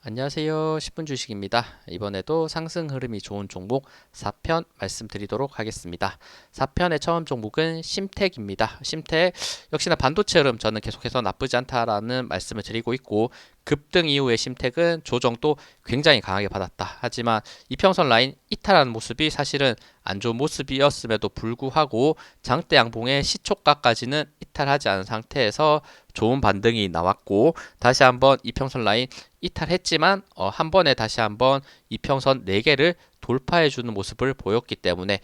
안녕하세요. 10분 주식입니다. 이번에도 상승 흐름이 좋은 종목 4편 말씀드리도록 하겠습니다. 4편의 처음 종목은 심택입니다. 심택 역시나 반도체 흐름 저는 계속해서 나쁘지 않다라는 말씀을 드리고 있고 급등 이후의 심택은 조정 도 굉장히 강하게 받았다. 하지만 이평선 라인 이탈하는 모습이 사실은 안 좋은 모습이었음에도 불구하고 장대 양봉의 시초가까지는 이탈하지 않은 상태에서 좋은 반등이 나왔고 다시 한번 이평선 라인 이탈했지만 어, 한 번에 다시 한번 이평선 4개를 돌파해 주는 모습을 보였기 때문에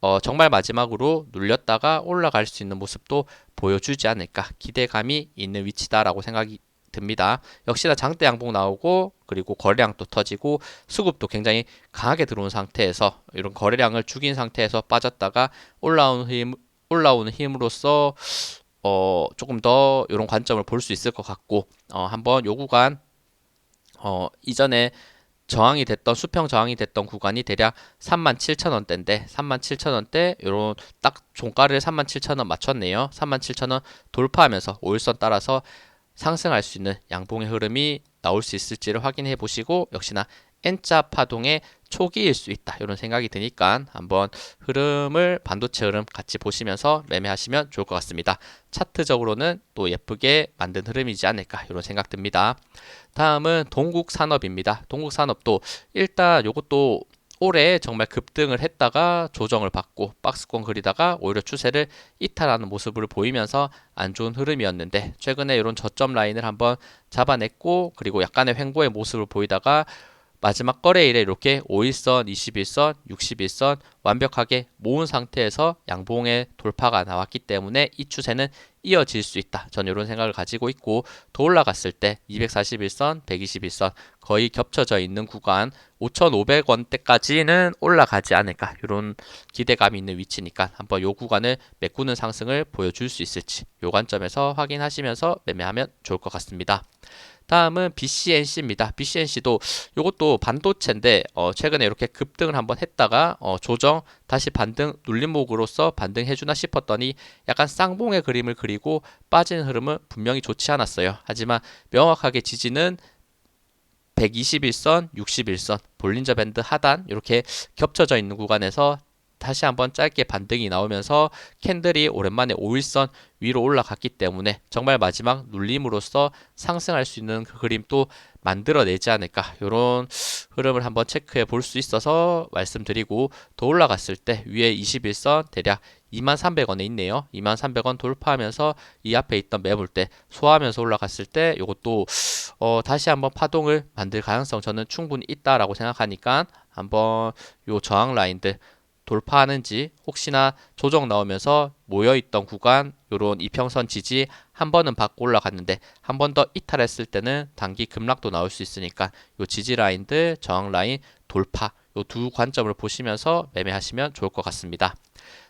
어, 정말 마지막으로 눌렸다가 올라갈 수 있는 모습도 보여주지 않을까 기대감이 있는 위치다라고 생각이 듭니다. 역시나 장대 양봉 나오고 그리고 거래량도 터지고 수급도 굉장히 강하게 들어온 상태에서 이런 거래량을 죽인 상태에서 빠졌다가 올라오는 힘 올라오는 힘으로써 어 조금 더 이런 관점을 볼 수 있을 것 같고 어 한번 요 구간 어 이전에 저항이 됐던 수평 저항이 됐던 구간이 대략 37,000원대인데 37,000원대 요런 딱 종가를 37,000원 맞췄네요. 37,000원 돌파하면서 5일선 따라서 상승할 수 있는 양봉의 흐름이 나올 수 있을지를 확인해 보시고 역시나 N자 파동의 초기일 수 있다 이런 생각이 드니까 한번 흐름을 반도체 흐름 같이 보시면서 매매하시면 좋을 것 같습니다. 차트적으로는 또 예쁘게 만든 흐름이지 않을까 이런 생각 듭니다. 다음은 동국산업입니다. 동국산업도 일단 요것도 올해 정말 급등을 했다가 조정을 받고 박스권 그리다가 오히려 추세를 이탈하는 모습을 보이면서 안 좋은 흐름이었는데 최근에 이런 저점 라인을 한번 잡아냈고 그리고 약간의 횡보의 모습을 보이다가 마지막 거래일에 이렇게 5일선, 21선, 61선 완벽하게 모은 상태에서 양봉의 돌파가 나왔기 때문에 이 추세는 이어질 수 있다. 저는 이런 생각을 가지고 있고 더 올라갔을 때 241선, 121선 거의 겹쳐져 있는 구간 5,500원대까지는 올라가지 않을까 이런 기대감이 있는 위치니까 한번 요 구간을 메꾸는 상승을 보여줄 수 있을지 요 관점에서 확인하시면서 매매하면 좋을 것 같습니다. 다음은 BCNC입니다. BCNC도 이것도 반도체인데 어, 최근에 이렇게 급등을 한번 했다가 어, 조정 다시 반등 눌림목으로서 반등해주나 싶었더니 약간 쌍봉의 그림을 그리고 빠지는 흐름은 분명히 좋지 않았어요. 하지만 명확하게 지지는 121선, 61선, 볼린저 밴드 하단 이렇게 겹쳐져 있는 구간에서 다시 한번 짧게 반등이 나오면서 캔들이 오랜만에 5일선 위로 올라갔기 때문에 정말 마지막 눌림으로써 상승할 수 있는 그 그림 또 만들어내지 않을까 이런 흐름을 한번 체크해 볼 수 있어서 말씀드리고 더 올라갔을 때 위에 21선 대략 2300원에 있네요. 2300원 돌파하면서 이 앞에 있던 매물대 소화하면서 올라갔을 때 이것도 어 다시 한번 파동을 만들 가능성 저는 충분히 있다라고 생각하니까 한번 요 저항 라인들 돌파하는지 혹시나 조정 나오면서 모여있던 구간 요런 이평선 지지 한 번은 받고 올라갔는데 한 번 더 이탈했을 때는 단기 급락도 나올 수 있으니까 요 지지 라인들 저항 라인 돌파 요 두 관점을 보시면서 매매하시면 좋을 것 같습니다.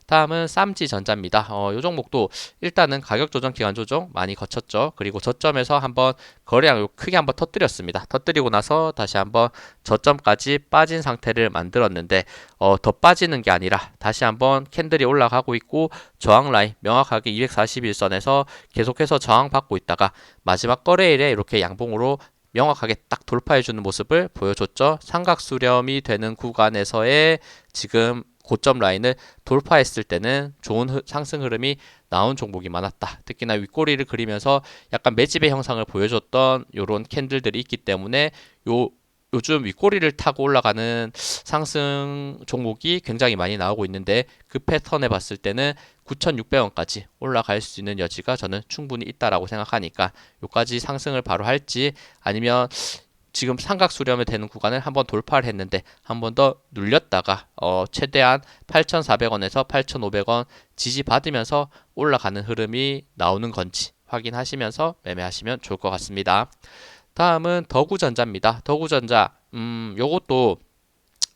다음은 쌈지 전자입니다. 어, 이 종목도 일단은 가격 조정, 기간 조정 많이 거쳤죠. 그리고 저점에서 한번 거래량 크게 한번 터뜨렸습니다. 터뜨리고 나서 다시 한번 저점까지 빠진 상태를 만들었는데 어, 더 빠지는 게 아니라 다시 한번 캔들이 올라가고 있고 저항 라인 명확하게 241선에서 계속해서 저항 받고 있다가 마지막 거래일에 이렇게 양봉으로 명확하게 딱 돌파해주는 모습을 보여줬죠. 삼각 수렴이 되는 구간에서의 지금 고점 라인을 돌파했을 때는 좋은 흐, 상승 흐름이 나온 종목이 많았다. 특히나 윗꼬리를 그리면서 약간 매집의 형상을 보여줬던 이런 캔들들이 있기 때문에 요 요즘 윗꼬리를 타고 올라가는 상승 종목이 굉장히 많이 나오고 있는데 그 패턴에 봤을 때는 9,600원까지 올라갈 수 있는 여지가 저는 충분히 있다라고 생각하니까 요까지 상승을 바로 할지 아니면 지금 삼각 수렴이 되는 구간을 한번 돌파를 했는데 한 번 더 눌렸다가 어 최대한 8,400원에서 8,500원 지지 받으면서 올라가는 흐름이 나오는 건지 확인하시면서 매매하시면 좋을 것 같습니다. 다음은 더구전자입니다. 더구전자 음 요것도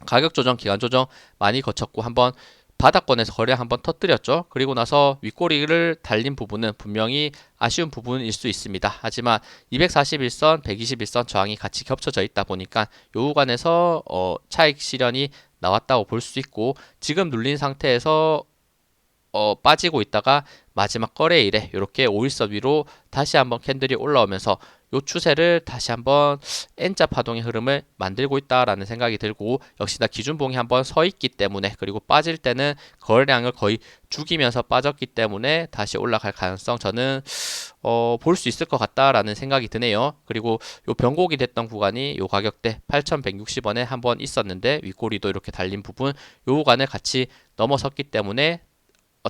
가격 조정, 기간 조정 많이 거쳤고 한번 바닥권에서 거래 한번 터뜨렸죠. 그리고 나서 윗꼬리를 달린 부분은 분명히 아쉬운 부분일 수 있습니다. 하지만 241선, 121선 저항이 같이 겹쳐져 있다 보니까 요 구간에서 어, 차익 실현이 나왔다고 볼 수 있고 지금 눌린 상태에서 어, 빠지고 있다가 마지막 거래일에 이렇게 5일선 위로 다시 한번 캔들이 올라오면서 요 추세를 다시 한번 N자 파동의 흐름을 만들고 있다라는 생각이 들고 역시나 기준봉이 한번 서 있기 때문에 그리고 빠질 때는 거래량을 거의 죽이면서 빠졌기 때문에 다시 올라갈 가능성 저는 어, 볼 수 있을 것 같다라는 생각이 드네요. 그리고 요 변곡이 됐던 구간이 요 가격대 8,160원에 한번 있었는데 윗꼬리도 이렇게 달린 부분 요 구간을 같이 넘어섰기 때문에 어,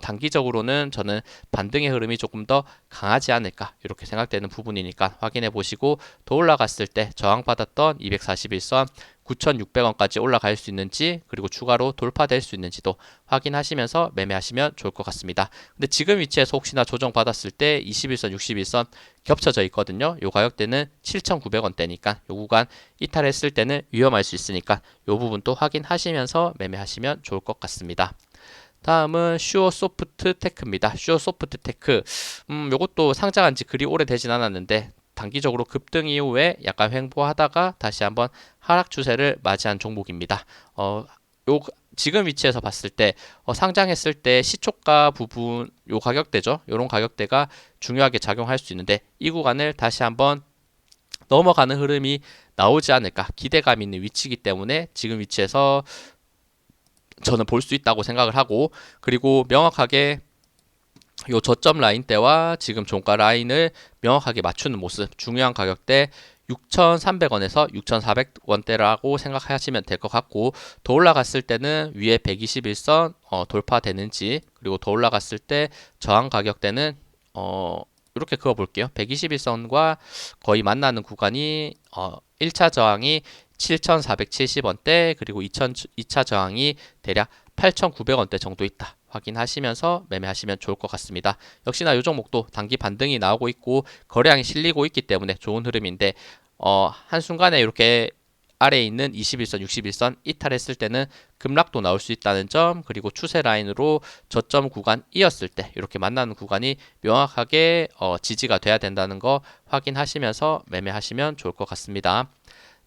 단기적으로는 저는 반등의 흐름이 조금 더 강하지 않을까 이렇게 생각되는 부분이니까 확인해 보시고 더 올라갔을 때 저항받았던 241선 9,600원까지 올라갈 수 있는지 그리고 추가로 돌파될 수 있는지도 확인하시면서 매매하시면 좋을 것 같습니다. 근데 지금 위치에서 혹시나 조정받았을 때 21선, 61선 겹쳐져 있거든요. 요 가격대는 7,900원대니까 요 구간 이탈했을 때는 위험할 수 있으니까 요 부분도 확인하시면서 매매하시면 좋을 것 같습니다. 다음은 슈어 소프트 테크입니다. 슈어 소프트 테크. 음, 요것도 상장한 지 그리 오래 되진 않았는데 단기적으로 급등 이후에 약간 횡보하다가 다시 한번 하락 추세를 맞이한 종목입니다. 어, 요 지금 위치에서 봤을 때 어, 상장했을 때 시초가 부분 요 가격대죠. 요런 가격대가 중요하게 작용할 수 있는데 이 구간을 다시 한번 넘어가는 흐름이 나오지 않을까 기대감 있는 위치이기 때문에 지금 위치에서 저는 볼 수 있다고 생각을 하고 그리고 명확하게 요 저점 라인대와 지금 종가 라인을 명확하게 맞추는 모습 중요한 가격대 6,300원에서 6,400원대라고 생각하시면 될 것 같고 더 올라갔을 때는 위에 121선 어, 돌파되는지 그리고 더 올라갔을 때 저항 가격대는 어, 이렇게 그어 볼게요. 121선과 거의 만나는 구간이 어, 1차 저항이 7,470원대 그리고 2천, 2차 저항이 대략 8,900원대 정도 있다. 확인하시면서 매매하시면 좋을 것 같습니다. 역시나 이 종목도 단기 반등이 나오고 있고 거래량이 실리고 있기 때문에 좋은 흐름인데 어, 한순간에 이렇게 아래에 있는 21선, 61선 이탈했을 때는 급락도 나올 수 있다는 점 그리고 추세 라인으로 저점 구간이었을 때 이렇게 만나는 구간이 명확하게 어, 지지가 돼야 된다는 거 확인하시면서 매매하시면 좋을 것 같습니다.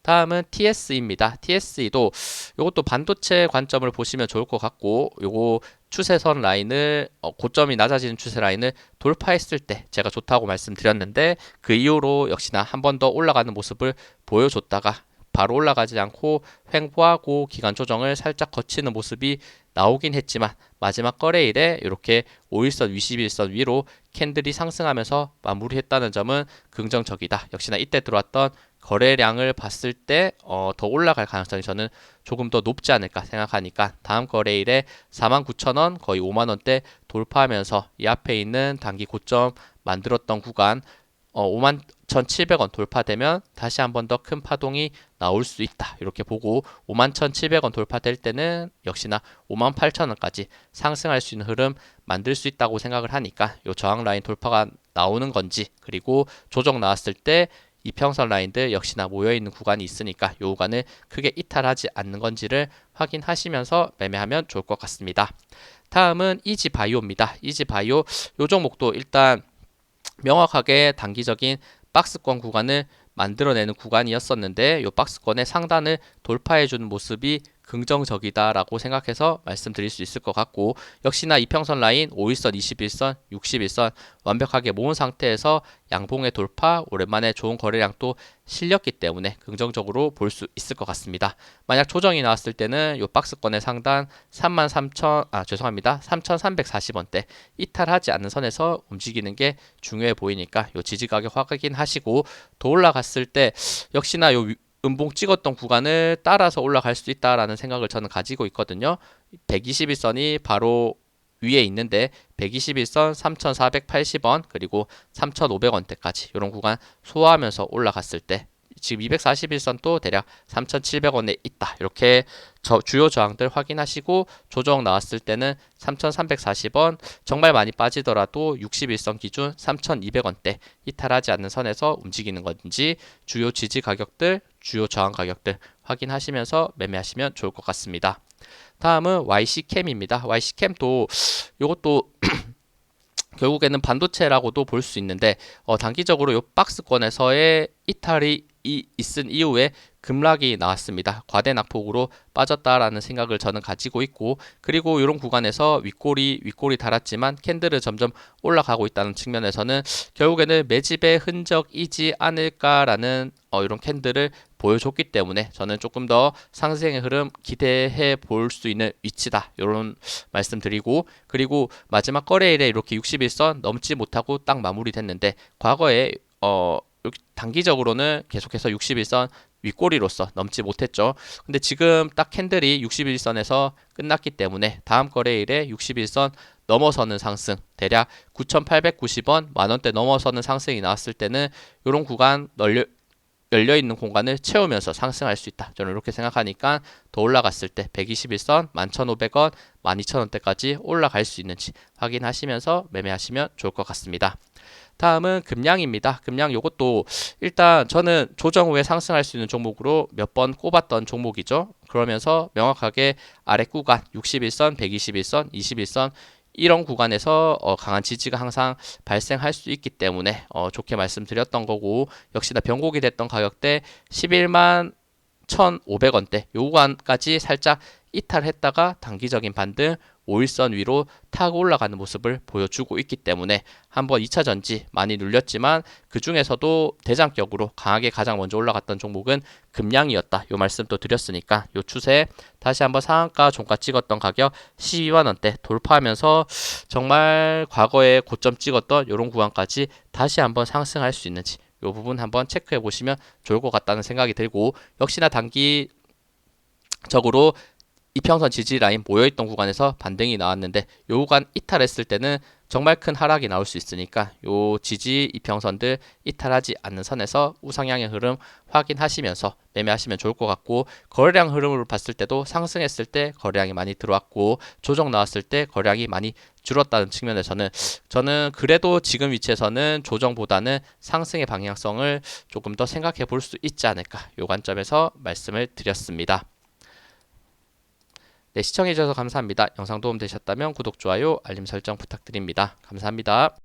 다음은 TS입니다. TS도 이것도 반도체 관점을 보시면 좋을 것 같고 요거 추세선 라인을 어, 고점이 낮아지는 추세 라인을 돌파했을 때 제가 좋다고 말씀드렸는데 그 이후로 역시나 한 번 더 올라가는 모습을 보여줬다가 바로 올라가지 않고 횡보하고 기간 조정을 살짝 거치는 모습이 나오긴 했지만 마지막 거래일에 이렇게 5일선, 21선 위로 캔들이 상승하면서 마무리했다는 점은 긍정적이다. 역시나 이때 들어왔던 거래량을 봤을 때 어, 더 올라갈 가능성이 저는 조금 더 높지 않을까 생각하니까 다음 거래일에 49,000원 거의 5만 원대 돌파하면서 이 앞에 있는 단기 고점 만들었던 구간 어, 5만 1,700원 돌파되면 다시 한 번 더 큰 파동이 나올 수 있다. 이렇게 보고 5만 1,700원 돌파될 때는 역시나 5만 8천원까지 상승할 수 있는 흐름 만들 수 있다고 생각을 하니까 이 저항 라인 돌파가 나오는 건지 그리고 조정 나왔을 때 이평선 라인들 역시나 모여있는 구간이 있으니까 이 구간을 크게 이탈하지 않는 건지를 확인하시면서 매매하면 좋을 것 같습니다. 다음은 이지바이오입니다. 이지바이오 요 종목도 일단 명확하게 단기적인 박스권 구간을 만들어내는 구간이었었는데 이 박스권의 상단을 돌파해주는 모습이 긍정적이다라고 생각해서 말씀드릴 수 있을 것 같고 역시나 이평선 라인 5일선, 21선, 61선 완벽하게 모은 상태에서 양봉의 돌파 오랜만에 좋은 거래량 또 실렸기 때문에 긍정적으로 볼 수 있을 것 같습니다. 만약 조정이 나왔을 때는 이 박스권의 상단 33,000, 아 죄송합니다. 3,340원대 이탈하지 않는 선에서 움직이는 게 중요해 보이니까 이 지지 가격 확인하시고 더 올라갔을 때 역시나 요 음봉 찍었던 구간을 따라서 올라갈 수 있다라는 생각을 저는 가지고 있거든요. 121선이 바로 위에 있는데 121선 3,480원 그리고 3,500원대까지 이런 구간 소화하면서 올라갔을 때 지금 241선도 대략 3,700원에 있다. 이렇게 저 주요 저항들 확인하시고 조정 나왔을 때는 3,340원 정말 많이 빠지더라도 61선 기준 3,200원대 이탈하지 않는 선에서 움직이는 건지 주요 지지 가격들, 주요 저항 가격들 확인하시면서 매매하시면 좋을 것 같습니다. 다음은 YC캠입니다. YC캠도 이것도 결국에는 반도체라고도 볼 수 있는데 어, 단기적으로 이 박스권에서의 이탈이 이 있은 이후에 급락이 나왔습니다. 과대 낙폭으로 빠졌다라는 생각을 저는 가지고 있고 그리고 이런 구간에서 윗골이 윗골이 달았지만 캔들은 점점 올라가고 있다는 측면에서는 결국에는 매집의 흔적이지 않을까라는 어, 이런 캔들을 보여줬기 때문에 저는 조금 더 상승의 흐름 기대해 볼 수 있는 위치다. 이런 말씀드리고 그리고 마지막 거래일에 이렇게 61선 넘지 못하고 딱 마무리됐는데 과거에 어 단기적으로는 계속해서 61선 윗꼬리로서 넘지 못했죠. 근데 지금 딱 캔들이 61선에서 끝났기 때문에 다음 거래일에 61선 넘어서는 상승 대략 9,890원 만 원대 넘어서는 상승이 나왔을 때는 이런 구간 널려 열려 있는 공간을 채우면서 상승할 수 있다. 저는 이렇게 생각하니까 더 올라갔을 때 121선 11,500원, 12,000원대까지 올라갈 수 있는지 확인하시면서 매매하시면 좋을 것 같습니다. 다음은 금량입니다. 금량 요것도 일단 저는 조정 후에 상승할 수 있는 종목으로 몇 번 꼽았던 종목이죠. 그러면서 명확하게 아래 구간 61선, 121선, 21선 이런 구간에서 어, 강한 지지가 항상 발생할 수 있기 때문에 어, 좋게 말씀드렸던 거고 역시나 변곡이 됐던 가격대 11만 1,500원대 요 구간까지 살짝 이탈했다가 단기적인 반등 5일선 위로 타고 올라가는 모습을 보여주고 있기 때문에 한번 2차 전지 많이 눌렸지만 그 중에서도 대장격으로 강하게 가장 먼저 올라갔던 종목은 금량이었다. 요 말씀 또 드렸으니까 요 추세 다시 한번 상한가 종가 찍었던 가격 12만 원대 돌파하면서 정말 과거에 고점 찍었던 요런 구간까지 다시 한번 상승할 수 있는지 요 부분 한번 체크해 보시면 좋을 것 같다는 생각이 들고 역시나 단기 적으로 이평선 지지 라인 모여있던 구간에서 반등이 나왔는데 요 구간 이탈했을 때는 정말 큰 하락이 나올 수 있으니까 요 지지 이평선들 이탈하지 않는 선에서 우상향의 흐름 확인하시면서 매매하시면 좋을 것 같고 거래량 흐름을 봤을 때도 상승했을 때 거래량이 많이 들어왔고 조정 나왔을 때 거래량이 많이 줄었다는 측면에서는 저는 그래도 지금 위치에서는 조정보다는 상승의 방향성을 조금 더 생각해 볼 수 있지 않을까 요 관점에서 말씀을 드렸습니다. 네, 시청해주셔서 감사합니다. 영상 도움 되셨다면 구독, 좋아요, 알림 설정 부탁드립니다. 감사합니다.